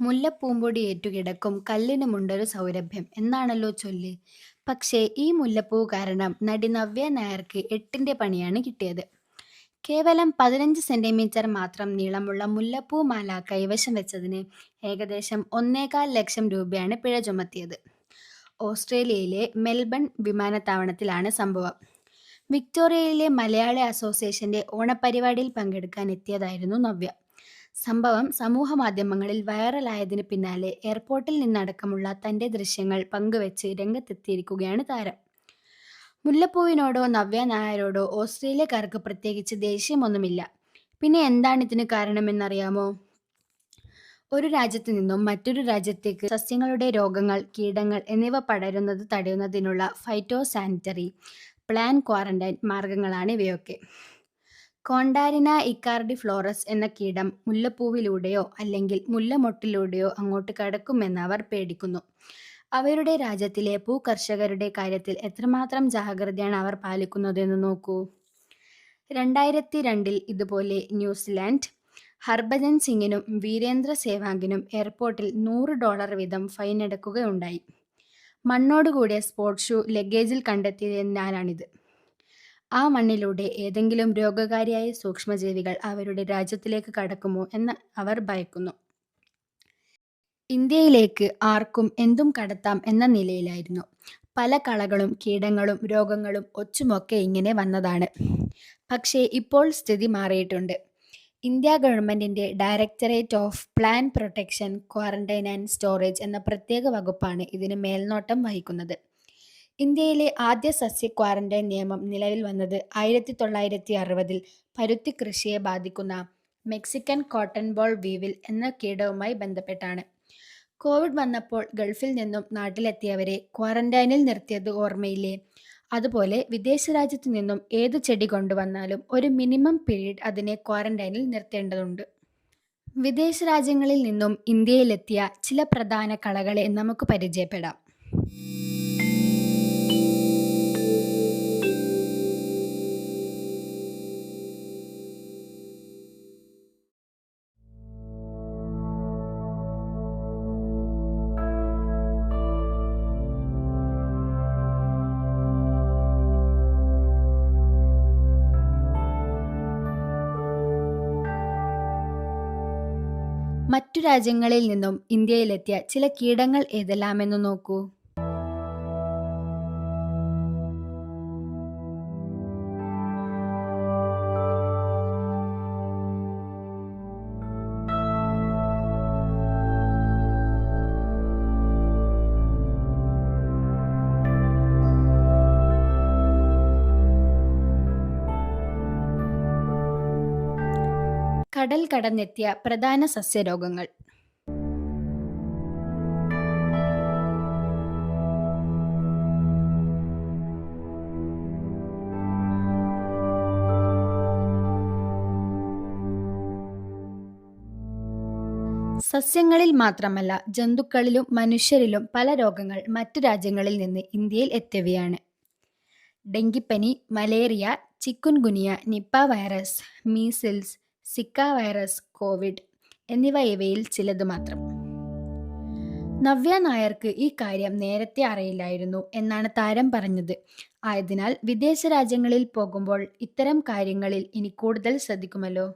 മുല്ലപ്പൂമ്പൊടി ഏറ്റുകിടക്കും കല്ലിനുമുണ്ടൊരു സൗരഭ്യം എന്നാണല്ലോ ചൊല്ല്. പക്ഷേ ഈ മുല്ലപ്പൂ കാരണം നടി നവ്യ നായർക്ക് എട്ടിന്റെ പണിയാണ് കിട്ടിയത്. കേവലം പതിനഞ്ച് സെന്റിമീറ്റർ മാത്രം നീളമുള്ള മുല്ലപ്പൂ മാല കൈവശം വെച്ചതിന് ഏകദേശം ഒന്നേകാൽ ലക്ഷം രൂപയാണ് പിഴ ചുമത്തിയത്. ഓസ്ട്രേലിയയിലെ മെൽബൺ വിമാനത്താവളത്തിലാണ് സംഭവം. വിക്ടോറിയയിലെ മലയാളി അസോസിയേഷന്റെ ഓണപ്പരിപാടിയിൽ പങ്കെടുക്കാൻ എത്തിയതായിരുന്നു നവ്യ. സംഭവം സമൂഹ മാധ്യമങ്ങളിൽ വൈറലായതിന് പിന്നാലെ എയർപോർട്ടിൽ നിന്നടക്കമുള്ള തന്റെ ദൃശ്യങ്ങൾ പങ്കുവെച്ച് രംഗത്തെത്തിയിരിക്കുകയാണ് താരം. മുല്ലപ്പൂവിനോടോ നവ്യ നായരോടോ ഓസ്ട്രേലിയക്കാർക്ക് പ്രത്യേകിച്ച് ദേഷ്യമൊന്നുമില്ല. പിന്നെ എന്താണ് ഇതിന് കാരണമെന്നറിയാമോ? ഒരു രാജ്യത്തു നിന്നും മറ്റൊരു രാജ്യത്തേക്ക് സസ്യങ്ങളുടെ രോഗങ്ങൾ, കീടങ്ങൾ എന്നിവ പടരുന്നത് തടയുന്നതിനുള്ള ഫൈറ്റോസാനിറ്ററി, പ്ലാൻ ക്വാറന്റൈൻ മാർഗങ്ങളാണ് ഇവയൊക്കെ. കോണ്ടാരിന ഇക്കാർഡി ഫ്ലോറസ് എന്ന കീടം മുല്ലപ്പൂവിലൂടെയോ അല്ലെങ്കിൽ മുല്ലമൊട്ടിലൂടെയോ അങ്ങോട്ട് കടക്കുമെന്ന് അവർ പേടിക്കുന്നു. അവരുടെ രാജ്യത്തിലെ പൂകർഷകരുടെ കാര്യത്തിൽ എത്രമാത്രം ജാഗ്രതയാണ് അവർ പാലിക്കുന്നതെന്ന് നോക്കൂ. രണ്ടായിരത്തി രണ്ടിൽ ഇതുപോലെ ന്യൂസിലാൻഡ് ഹർഭജൻ സിംഗിനും വീരേന്ദ്ര സേവാഗിനും എയർപോർട്ടിൽ നൂറ് ഡോളർ വീതം ഫൈൻ എടുക്കുകയുണ്ടായി മണ്ണോടുകൂടിയ സ്പോർട്സ് ഷൂ ലഗേജിൽ കണ്ടെത്തിയതിനാലാണിത്. ആ മണ്ണിലൂടെ ഏതെങ്കിലും രോഗകാരിയായ സൂക്ഷ്മജീവികൾ അവരുടെ രാജ്യത്തിലേക്ക് കടക്കുമോ എന്ന് അവർ ഭയക്കുന്നു. ഇന്ത്യയിലേക്ക് ആർക്കും എന്തും കടത്താം എന്ന നിലയിലായിരുന്നു. പല കളകളും കീടങ്ങളും രോഗങ്ങളും ഒച്ചുമൊക്കെ ഇങ്ങനെ വന്നതാണ്. പക്ഷേ ഇപ്പോൾ സ്ഥിതി മാറിയിട്ടുണ്ട്. ഇന്ത്യ ഗവൺമെന്റിന്റെ directorate of plant protection, quarantine and storage എന്ന പ്രത്യേക വകുപ്പാണ് ഇതിന് മേൽനോട്ടം വഹിക്കുന്നത്. ഇന്ത്യയിലെ ആദ്യ സസ്യ ക്വാറന്റൈൻ നിയമം നിലവിൽ വന്നത് ആയിരത്തി തൊള്ളായിരത്തി അറുപതിൽ പരുത്തി കൃഷിയെ ബാധിക്കുന്ന മെക്സിക്കൻ കോട്ടൺ ബോൾ വീവിൽ എന്ന കീടവുമായി ബന്ധപ്പെട്ടാണ്. കോവിഡ് വന്നപ്പോൾ ഗൾഫിൽ നിന്നും നാട്ടിലെത്തിയവരെ ക്വാറന്റൈനിൽ നിർത്തിയത് ഓർമ്മയില്ലേ? അതുപോലെ വിദേശ രാജ്യത്തു നിന്നും ഏത് ചെടി കൊണ്ടുവന്നാലും ഒരു മിനിമം പീരീഡ് അതിനെ ക്വാറന്റൈനിൽ നിർത്തേണ്ടതുണ്ട്. വിദേശ രാജ്യങ്ങളിൽ നിന്നും ഇന്ത്യയിലെത്തിയ ചില പ്രധാന കളകളെ നമുക്ക് പരിചയപ്പെടാം. മറ്റു രാജ്യങ്ങളിൽ നിന്നും ഇന്ത്യയിലെത്തിയ ചില കീടങ്ങൾ ഏതെല്ലാമെന്ന് നോക്കൂ. കടൽ കടന്നെത്തിയ പ്രധാന സസ്യരോഗങ്ങൾ. സസ്യങ്ങളിൽ മാത്രമല്ല ജന്തുക്കളിലും മനുഷ്യരിലും പല രോഗങ്ങൾ മറ്റു രാജ്യങ്ങളിൽ നിന്ന് ഇന്ത്യയിൽ എത്തിയവയാണ്. ഡെങ്കിപ്പനി, malaria, chikungunya, Nipah virus, measles, Zika virus, Covid എന്നിവ ഇവയിൽ ചിലത് മാത്രം. നവ്യ നായർക്ക് ഈ കാര്യം നേരത്തെ അറിയില്ലായിരുന്നു എന്നാണ് താരം പറഞ്ഞത്. ആയതിനാൽ വിദേശ രാജ്യങ്ങളിൽ പോകുമ്പോൾ ഇത്തരം കാര്യങ്ങളിൽ ഇനി കൂടുതൽ ശ്രദ്ധിക്കുമല്ലോ.